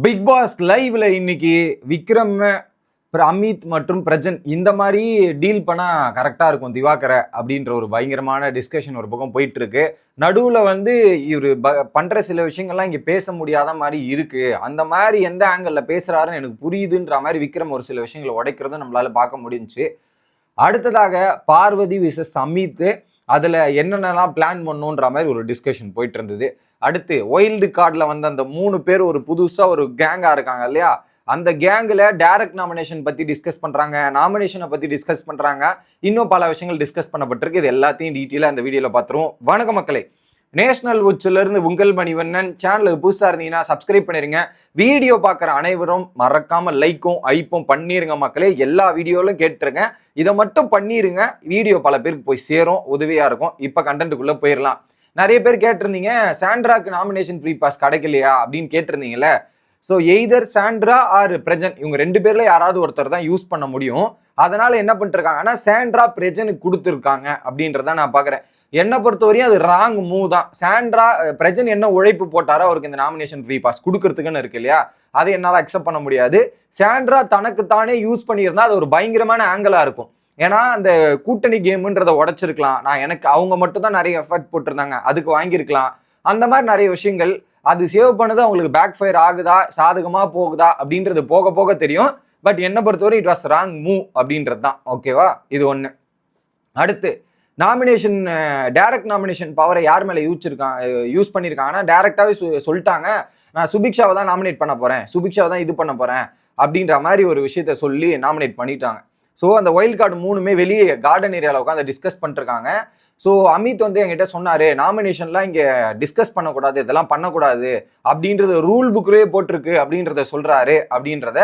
Big pass லைவ்ல இன்னைக்கு விக்ரம் அமித் மற்றும் பிரஜன் இந்த மாதிரி டீல் பண்ணால் கரெக்டாக இருக்கும் திவாகரை அப்படின்ற ஒரு பயங்கரமான டிஸ்கஷன் ஒரு பக்கம் போயிட்டு இருக்கு வந்து இவர் ப பண்ணுற சில விஷயங்கள்லாம் இங்கே பேச முடியாத மாதிரி இருக்கு. அந்த மாதிரி எந்த ஆங்கிளில் பேசுறாருன்னு எனக்கு புரியுதுன்ற மாதிரி விக்ரம் ஒரு சில விஷயங்களை உடைக்கிறதும் நம்மளால் பார்க்க முடிஞ்சுச்சு. அடுத்ததாக பார்வதி விசஸ் அமித் அதில் என்னென்னலாம் பிளான் பண்ணுன்ற மாதிரி ஒரு டிஸ்கஷன் போயிட்டு இருந்தது அடுத்து ஒயில்டு கார்டில் வந்த அந்த மூணு பேர் ஒரு புதுசாக ஒரு கேங்காக இருக்காங்க இல்லையா? அந்த கேங்கில் டைரக்ட் நாமினேஷன் பற்றி டிஸ்கஸ் பண்ணுறாங்க நாமினேஷனை பற்றி டிஸ்கஸ் பண்ணுறாங்க இன்னும் பல விஷயங்கள் டிஸ்கஸ் பண்ணப்பட்டிருக்கு. இது எல்லாத்தையும் டீட்டெயிலாக இந்த வீடியோவில் பார்த்துருவோம். வணக்க மக்களே. நேஷனல் இருந்து உங்கள் மணிவண்ணன். சேனலுக்கு புதுசாக இருந்தீங்கன்னா சப்ஸ்கிரைப் பண்ணிருங்க. வீடியோ பார்க்குற அனைவரும் மறக்காமல் லைக்கும் ஐப்பும் பண்ணிருங்க மக்களே. எல்லா வீடியோவிலும் கேட்டுருங்க. இதை மட்டும் பண்ணிருங்க. வீடியோ பல பேருக்கு போய் சேரும் உதவியாக இருக்கும். இப்போ கண்டென்ட்டுக்குள்ளே போயிடலாம் நிறைய பேர் கேட்டிருந்தீங்க சாண்ட்ராக்கு நாமினேஷன் ஃப்ரீ பாஸ் கிடைக்கலையா அப்படின்னு கேட்டிருந்தீங்கல்ல. So either Sandra or Prajin இவங்க ரெண்டு பேர்ல யாராவது ஒருத்தர் தான் யூஸ் பண்ண முடியும். அதனால என்ன பண்ணிருக்காங்கன்னா சாண்ட்ரா பிரஜனுக்கு கொடுத்துருக்காங்க அப்படின்றத நான் பார்க்குறேன் என்னை பொறுத்தவரையும் அது ராங் மூவ் தான். சாண்ட்ரா பிரஜன் என்ன உழைப்பு போட்டாரோ அவருக்கு இந்த நாமினேஷன் ஃப்ரீ பாஸ் கொடுக்கறதுக்குன்னு இருக்கு இல்லையா? அதை என்னால் அக்செப்ட் பண்ண முடியாது. சாண்ட்ரா தனக்கு தானே யூஸ் பண்ணியிருந்தா அது ஒரு பயங்கரமான ஆங்கிளாக இருக்கும். ஏன்னா அந்த கூட்டணி கேமுன்றதை உடச்சிருக்கலாம். நான் எனக்கு அவங்க மட்டும் தான் நிறைய எஃபர்ட் போட்டிருந்தாங்க. அதுக்கு வாங்கியிருக்கலாம். அந்த மாதிரி நிறைய விஷயங்கள் அது சேவ் பண்ணது அவங்களுக்கு பேக் ஃபயர் ஆகுதா சாதகமாக போகுதா அப்படின்றது போக போக தெரியும். பட் என்னை பொறுத்தவரை இட் வாஸ் ராங் மூவ் அப்படின்றது தான் ஓகேவா இது ஒன்று அடுத்து நாமினேஷன் டைரக்ட் நாமினேஷன் பவரை யார் மேலே யூச்சிருக்கான் யூஸ் பண்ணியிருக்காங்கன்னா டேரெக்டாகவே சொல்லிட்டாங்க. நான் சுபிக்ஷாவை தான் நாமினேட் பண்ண போகிறேன் சுபிக்ஷாவை தான் இது பண்ண போகிறேன் அப்படின்ற மாதிரி ஒரு விஷயத்த சொல்லி நாமினேட் பண்ணிட்டாங்க. ஸோ அந்த ஒயில்ட் கார்டு மூணுமே வெளியே கார்டன் ஏரியாவில் உட்காந்து டிஸ்கஸ் பண்ணிருக்காங்க ஸோ அமித் வந்து என்கிட்ட சொன்னார் நாமினேஷன்லாம் இங்கே டிஸ்கஸ் பண்ணக்கூடாது இதெல்லாம் பண்ணக்கூடாது. அப்படின்றது ரூல் புக்லேயே போட்டிருக்கு அப்படின்றத சொல்கிறாரு அப்படின்றத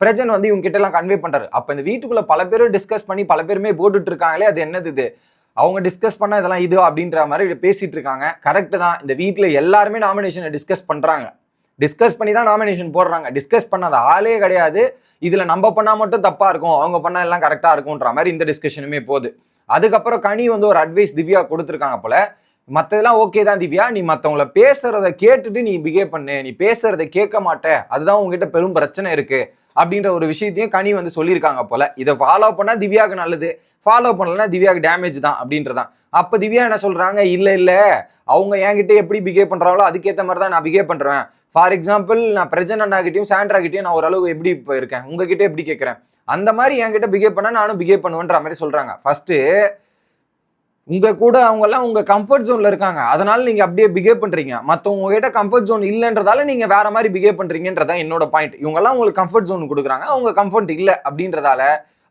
பிரஜன் வந்து இவங்க கிட்ட கன்வே பண்ணுறாரு அப்போ இந்த வீட்டுக்குள்ளே பல பேரும் டிஸ்கஸ் பண்ணி பல பேருமே போட்டுட்டு இருக்காங்களே அது என்னது இது? அவங்க டிஸ்கஸ் பண்ண இதெல்லாம் இது அப்படின்ற மாதிரி பேசிட்டு இருக்காங்க கரெக்டு தான். இந்த வீட்டில் எல்லாருமே நாமினேஷனை டிஸ்கஸ் பண்ணுறாங்க டிஸ்கஸ் பண்ணி தான் நாமினேஷன் போடுறாங்க. டிஸ்கஸ் பண்ணாத ஆளே கிடையாது. இதில் நம்ம பண்ணால் மட்டும் தப்பாக இருக்கும் அவங்க பண்ணால் எல்லாம் கரெக்டாக இருக்கும்ன்ற மாதிரி இந்த டிஸ்கஷனுமே போகுது. அதுக்கப்புறம் கனி வந்து ஒரு அட்வைஸ் திவ்யா கொடுத்துருக்காங்க போல மற்றதெல்லாம் ஓகே தான் திவ்யா நீ மற்றவங்கள பேசுறத கேட்டுட்டு நீ பிஹேவ் பண்ணு நீ பேசுறத கேட்க மாட்ட அதுதான் உங்ககிட்ட பெரும் பிரச்சனை இருக்கு அப்படின்ற ஒரு விஷயத்தையும் கனி வந்து சொல்லியிருக்காங்க போல. இதை ஃபாலோ பண்ணால் திவ்யாவுக்கு நல்லது ஃபாலோ பண்ணலன்னா திவ்யாவுக்கு டேமேஜ் தான் அப்படின்றதான். அப்போ திவ்யா என்ன சொல்கிறாங்க இல்லை இல்லை அவங்க என்கிட்ட எப்படி பிஹேவ் பண்ணுறாங்களோ அதுக்கேற்ற மாதிரி தான் நான் பிஹேவ் பண்ணுறேன் ஃபார் எக்ஸாம்பிள் நான் பிரஜன் அண்ணாகிட்டையும் சாண்ட்ராகிட்டையும் நான் ஓரளவு எப்படி இப்போ இருக்கேன் உங்ககிட்ட எப்படி கேட்குறேன் அந்த மாதிரி என்கிட்ட பிஹேவ் பண்ணால் நானும் பிஹேவ் பண்ணுவேன்ற மாதிரி சொல்கிறாங்க ஃபஸ்ட்டு உங்கள் கூட அவங்கெல்லாம் உங்கள் கம்ஃபர்ட் ஜோனில் இருக்காங்க. அதனால் நீங்கள் அப்படியே பிஹேவ் பண்ணுறீங்க மற்றவங்க கிட்ட கம்ஃபர்ட் ஜோன் இல்லைன்றதால நீங்கள் வேறு மாதிரி பிஹேவ் பண்ணுறீங்கன்றதான் என்னோட பாயிண்ட் இவங்கெல்லாம் உங்களுக்கு கம்ஃபர்ட் ஜோன் கொடுக்குறாங்க. அவங்க கம்ஃபர்ட் இல்லை அப்படின்றதால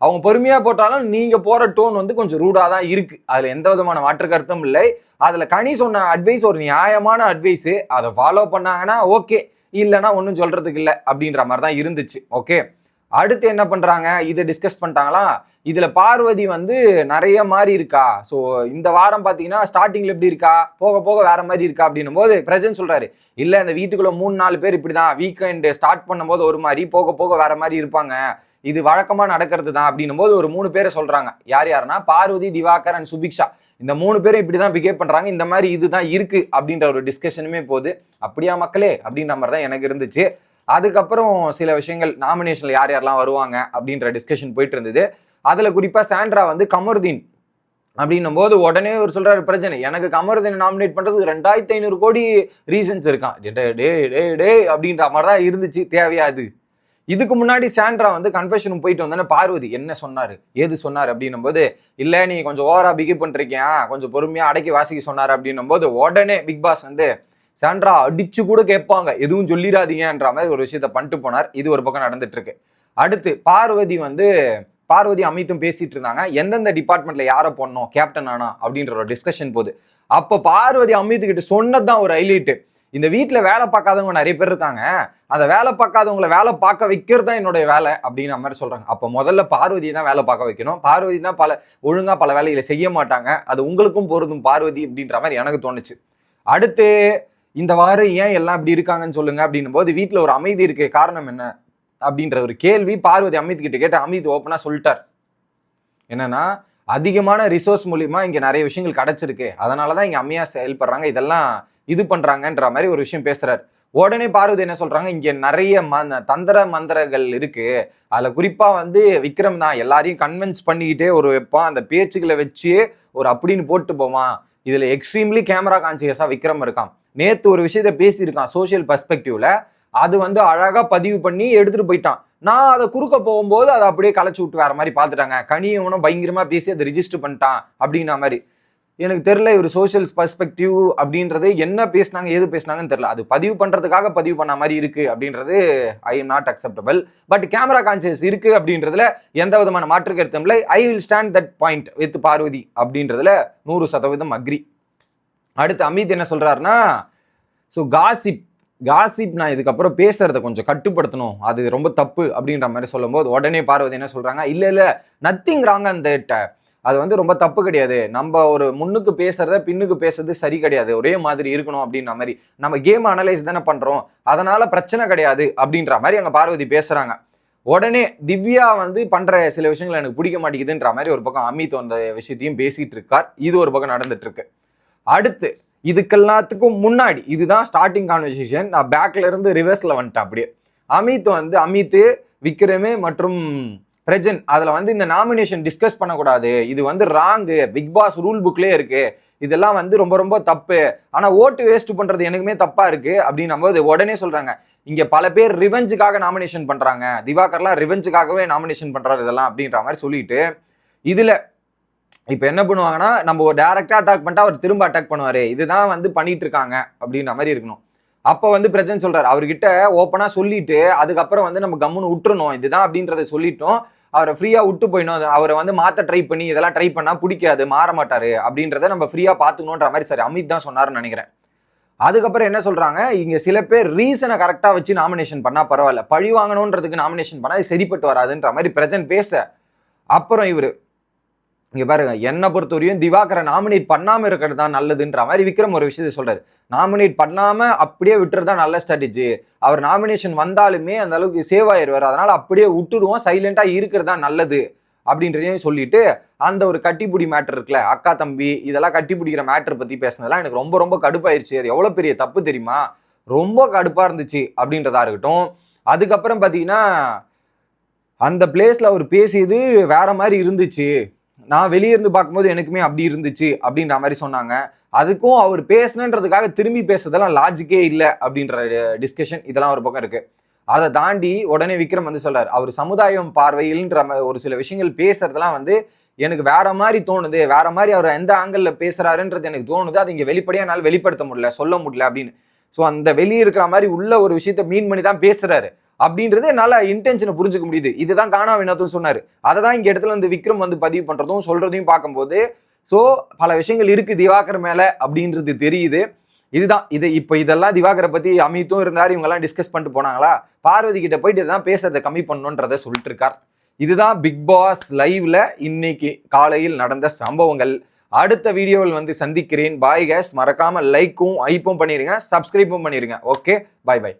அவங்க பொறுமையாக போட்டாலும் நீங்கள் போகிற டோன் வந்து கொஞ்சம் ரூடாக தான் இருக்குது அதில் எந்த விதமான மாற்று கருத்தும் இல்லை. அதில் கனி சொன்ன அட்வைஸ் ஒரு நியாயமான அட்வைஸு அதை ஃபாலோ பண்ணாங்கன்னா ஓகே இல்லைன்னா ஒன்றும் சொல்கிறதுக்கு இல்லை அப்படின்ற மாதிரி தான் இருந்துச்சு. ஓகே அடுத்து என்ன பண்ணுறாங்க இதை டிஸ்கஸ் பண்ணிட்டாங்களா? இதில் பார்வதி வந்து நிறைய மாறி இருக்கா? ஸோ இந்த வாரம் பார்த்தீங்கன்னா ஸ்டார்டிங்கில் எப்படி இருக்கா? போக போக வேற மாதிரி இருக்கா அப்படின்னும் போது பிரஜன் சொல்கிறாரு இல்லை இந்த வீட்டுக்குள்ளே மூணு நாலு பேர் இப்படி தான் வீக்கெண்டு ஸ்டார்ட் பண்ணும்போது ஒரு மாதிரி போக போக வேற மாதிரி இருப்பாங்க. இது வழக்கமாக நடக்கிறது தான் அப்படின்னும் போது ஒரு மூணு பேரை சொல்கிறாங்க யார் யாருன்னா? பார்வதி திவாகர் அண்ட் சுபிக்ஷா. இந்த மூணு பேரும் இப்படிதான் பிகேவ் பண்ணுறாங்க இந்த மாதிரி இதுதான் இருக்குது அப்படின்ற ஒரு டிஸ்கஷனுமே போகுது. அப்படியா மக்களே? அப்படின்ற மாதிரி தான் எனக்கு இருந்துச்சு. அதுக்கப்புறம் சில விஷயங்கள் நாமினேஷனில் யார் யாரெல்லாம் வருவாங்க அப்படின்ற டிஸ்கஷன் போயிட்டு இருந்தது. அதில் குறிப்பாக சாண்ட்ரா வந்து கமருதீன் அப்படின்னும் போது உடனே ஒரு சொல்றாரு பிரச்சனை எனக்கு கமருதீன் நாமினேட் பண்றதுக்கு ரெண்டாயிரத்தி ஐநூறு கோடி ரீசன்ஸ் இருக்கான் டே டே டே டே அப்படின்ற மாதிரி தான் இருந்துச்சு தேவையாது இதுக்கு முன்னாடி சாண்ட்ரா வந்து கன்ஃபெஷன் போயிட்டு வந்தோன்னே பார்வதி என்ன சொன்னாரு? ஏது சொன்னார் அப்படின்னும் போது இல்லை நீ கொஞ்சம் ஓவரா பிகேவ் பண்ணிருக்கியா கொஞ்சம் பொறுமையா அடக்கி வாசிக்க சொன்னார். அப்படின்னும் போது உடனே பிக் பாஸ் வந்து சாண்ட்ரா அடிச்சு கூட கேட்பாங்க. எதுவும் சொல்லிடாதீங்கன்ற மாதிரி ஒரு விஷயத்த பண்ணிட்டு போனார். இது ஒரு பக்கம் நடந்துட்டு இருக்கு அடுத்து பார்வதி வந்து பார்வதி அமித்தும் பேசிட்டு இருந்தாங்க. எந்தெந்த டிபார்ட்மெண்ட்ல யாரை போடணும்? கேப்டன் ஆனா? அப்படின்ற ஒரு டிஸ்கஷன் போகுது. அப்போ பார்வதி அமித்து கிட்ட சொன்னதுதான் ஒரு ஹைலைட்டு இந்த வீட்டில் வேலை பார்க்காதவங்க நிறைய பேர் இருக்காங்க. அந்த வேலை பார்க்காதவங்கள வேலை பார்க்க வைக்கிறது தான் என்னுடைய வேலை அப்படின்னு மாதிரி சொல்கிறாங்க அப்போ முதல்ல பார்வதியை தான் வேலை பார்க்க வைக்கணும். பார்வதி தான் பல ஒழுங்காக பல வேலைகளை செய்ய மாட்டாங்க. அது உங்களுக்கும் பொருந்தும் பார்வதி அப்படின்ற மாதிரி எனக்கு தோணுச்சு. அடுத்து இந்த வாரம் ஏன் எல்லாம் இப்படி இருக்காங்கன்னு சொல்லுங்க அப்படின்னும் போது வீட்டில் ஒரு அமைதி இருக்கு காரணம் என்ன அப்படின்ற ஒரு கேள்வி பார்வதி அமித் கிட்ட கேட்டு அமித் ஓப்பனாக சொல்லிட்டார். என்னன்னா அதிகமான ரிசோர்ஸ் மூலிமா இங்கே நிறைய விஷயங்கள் கிடச்சிருக்கு. அதனால தான் இங்கே அம்மையா செயல்படுறாங்க. இதெல்லாம் இது பண்ணுறாங்கன்ற மாதிரி ஒரு விஷயம் பேசுகிறார் உடனே பார்வதி என்ன சொல்றாங்க? இங்க நிறைய தந்திர மந்திரங்கள் இருக்கு. அதுல குறிப்பா வந்து விக்ரம் தான் எல்லாரையும் கன்வின்ஸ் பண்ணிக்கிட்டே ஒரு வைப்பான். அந்த பேச்சுக்களை வச்சு ஒரு அப்படின்னு போட்டு போவான். இதுல எக்ஸ்ட்ரீம்லி கேமரா கான்சியஸா விக்ரம் இருக்கான். நேத்து ஒரு விஷயத்த பேசியிருக்கான் சோஷியல் பர்ஸ்பெக்டிவ்ல அது வந்து அழகா பதிவு பண்ணி எடுத்துட்டு போயிட்டான். நான் அதை குறுக்க போகும்போது அதை அப்படியே களைச்சு விட்டு வேற மாதிரி பார்த்துட்டாங்க. கனியவனும் பயங்கரமா பேசி அதை ரிஜிஸ்டர் பண்ணிட்டான் அப்படின்ன மாதிரி. எனக்கு தெரில இவர் சோஷியல் பர்ஸ்பெக்டிவ் அப்படின்றது என்ன பேசினாங்க ஏது பேசினாங்கன்னு தெரில அது பதிவு பண்ணுறதுக்காக பதிவு பண்ண மாதிரி இருக்குது அப்படின்றது I am not acceptable but camera conscious இருக்குது அப்படின்றதுல எந்த விதமான மாற்று கருத்தும் இல்லை. I will stand that point with Parvathy அப்படின்றதுல நூறு சதவீதம் அக்ரி அடுத்து அமித் என்ன சொல்கிறாருன்னா ஸோ காசிப் காசிப் நான் இதுக்கப்புறம் பேசுறத கொஞ்சம் கட்டுப்படுத்தணும். அது ரொம்ப தப்பு அப்படின்ற மாதிரி சொல்லும்போது உடனே பார்வதி என்ன சொல்கிறாங்க இல்லை இல்லை நத்திங் ராங் அந்த அது வந்து ரொம்ப தப்பு கிடையாது. நம்ம ஒரு முன்னுக்கு பேசுறத பின்னுக்கு பேசுறது சரி கிடையாது. ஒரே மாதிரி இருக்கணும் அப்படின்ற மாதிரி. நம்ம கேம் அனலைஸ் தானே பண்றோம். அதனால பிரச்சனை கிடையாது அப்படின்ற மாதிரி அங்க பார்வதி பேசுறாங்க. உடனே திவ்யா வந்து பண்ற சில விஷயங்கள் எனக்கு பிடிக்க மாட்டேங்குதுன்ற மாதிரி ஒரு பக்கம் அமித் அந்த விஷயத்தையும் பேசிட்டு இருக்கார். இது ஒரு பக்கம் நடந்துட்டு இருக்கு. அடுத்து இதுக்கெல்லாத்துக்கும் முன்னாடி இதுதான் ஸ்டார்டிங் கான்வர்சேஷன் நான் பேக்ல இருந்து ரிவர்ஸ்ல வந்துட்டேன் அப்படியே. அமித் வந்து அமித் விக்ரமே மற்றும் பிரஜன் அதில் வந்து இந்த நாமினேஷன் டிஸ்கஸ் பண்ணக்கூடாது. இது வந்து ராங்கு பிக் பாஸ் ரூல் புக்லேயே இருக்குது இதெல்லாம் வந்து ரொம்ப ரொம்ப தப்பு. ஆனால் ஓட்டு வேஸ்ட் பண்ணுறது எனக்குமே தப்பாக இருக்குது அப்படின்னும் போது உடனே சொல்கிறாங்க இங்கே பல பேர் ரிவெஞ்சுக்காக நாமினேஷன் பண்ணுறாங்க திவாகர்லாம் ரிவெஞ்சுக்காகவே நாமினேஷன் பண்ணுறாரு இதெல்லாம் அப்படின்ற மாதிரி சொல்லிட்டு இதில் இப்போ என்ன பண்ணுவாங்கன்னா நம்ம ஒரு டேரெக்டாக அட்டாக் பண்ணிட்டா அவர் திரும்ப அட்டாக் பண்ணுவார். இதுதான் வந்து பண்ணிட்டு இருக்காங்க அப்படின்ற மாதிரி இருக்கணும். அப்போ வந்து பிரச்சனை சொல்கிறார் அவர்கிட்ட ஓப்பனாக சொல்லிட்டு அதுக்கப்புறம் வந்து நம்ம கம்முன்னு விட்டுறணும். இதுதான் அப்படின்றத சொல்லிட்டோம். அவரை ஃப்ரீயாக விட்டு போயிடும் அவரை வந்து மாற்ற ட்ரை பண்ணி இதெல்லாம் ட்ரை பண்ணால் பிடிக்காது மாற மாட்டார் அப்படின்றத நம்ம ஃப்ரீயாக பார்த்துக்கணுன்ற மாதிரி சரி அமித் தான் சொன்னார்னு நினைக்கிறேன். அதுக்கப்புறம் என்ன சொல்கிறாங்க இங்கே சில பேர் ரீசனை கரெக்டாக வச்சு நாமினேஷன் பண்ணால் பரவாயில்ல. பழி வாங்கணுன்றதுக்கு நாமினேஷன் பண்ணால் சரிப்பட்டு வராதுன்ற மாதிரி பிரஜன் பேச. அப்புறம் இவர் இங்கே பாருங்க என்னை பொறுத்தவரையும் திவாகரை நாமினேட் பண்ணாமல் இருக்கிறது தான் நல்லதுன்ற மாதிரி விக்ரம் ஒரு விஷயத்தை சொல்கிறார் நாமினேட் பண்ணாமல் அப்படியே விட்டுறது தான் நல்ல ஸ்ட்ராட்டஜி அவர் நாமினேஷன் வந்தாலுமே அந்த அளவுக்கு சேவ் ஆயிடுவார் அதனால் அப்படியே விட்டுடுவோம் சைலண்ட்டாக இருக்கிறது தான் நல்லது அப்படின்றதையும் சொல்லிட்டு அந்த ஒரு கட்டிப்பிடி மேட்டர் இருக்குல்ல அக்கா தம்பி இதெல்லாம் கட்டிப்பிடிக்கிற மேட்டர் பற்றி பேசினதெல்லாம் எனக்கு ரொம்ப ரொம்ப கடுப்பாயிருச்சு. அது எவ்வளோ பெரிய தப்பு தெரியுமா? ரொம்ப கடுப்பாக இருந்துச்சு அப்படின்றதா இருக்கட்டும். அதுக்கப்புறம் பார்த்தீங்கன்னா அந்த பிளேஸில் அவர் பேசியது வேற மாதிரி இருந்துச்சு. நான் வெளியே இருந்து பார்க்கும்போது எனக்குமே அப்படி இருந்துச்சு அப்படின்ற மாதிரி சொன்னாங்க. அதுக்கும் அவர் பேசணுன்றதுக்காக திரும்பி பேசுறதெல்லாம் லாஜிக்கே இல்லை அப்படின்ற டிஸ்கஷன் இதெல்லாம் ஒரு பக்கம் இருக்கு. அதை தாண்டி உடனே விக்ரம் வந்து சொல்றாரு அவர் சமுதாயம் பார்வையில்ன்ற ஒரு சில விஷயங்கள் பேசுறதெல்லாம் வந்து எனக்கு வேற மாதிரி தோணுது. வேற மாதிரி அவர் எந்த ஆங்கிள் பேசுறாருன்றது எனக்கு தோணுது. அது இங்க வெளிப்படையாக என்னால் வெளிப்படுத்த முடியல சொல்ல முடியல அப்படின்னு. ஸோ அந்த வெளியே இருக்கிற மாதிரி உள்ள ஒரு விஷயத்த மீன் பண்ணி தான் பேசுறாரு. அப்படின்றது என்னால் இன்டென்ஷனை புரிஞ்சுக்க முடியுது. இதுதான் காணா வினோத்தும் சொன்னார். அதை தான் இங்கே இடத்துல வந்து விக்ரம் வந்து பதிவு பண்ணுறதும் சொல்றதையும் பார்க்கும்போது ஸோ பல விஷயங்கள் இருக்குது திவாகர் மேலே அப்படின்றது தெரியுது. இதுதான் இது இப்போ இதெல்லாம் திவாகரை பற்றி அமித்தும் இருந்தார் இவங்கெல்லாம் டிஸ்கஸ் பண்ணிட்டு போனாங்களா? பார்வதி கிட்ட போயிட்டு இதான் பேசுறதை கம்மி பண்ணணுன்றதை சொல்லிட்டு இருக்கார். இதுதான் பிக் பாஸ் லைவ்ல இன்னைக்கு காலையில் நடந்த சம்பவங்கள். அடுத்த வீடியோவில் வந்து சந்திக்கிறேன். பாய் கேஸ் மறக்காம லைக்கும் ஐப்பும் பண்ணிருங்க. சப்ஸ்கிரைப்பும் பண்ணிடுங்க ஓகே பாய் பாய்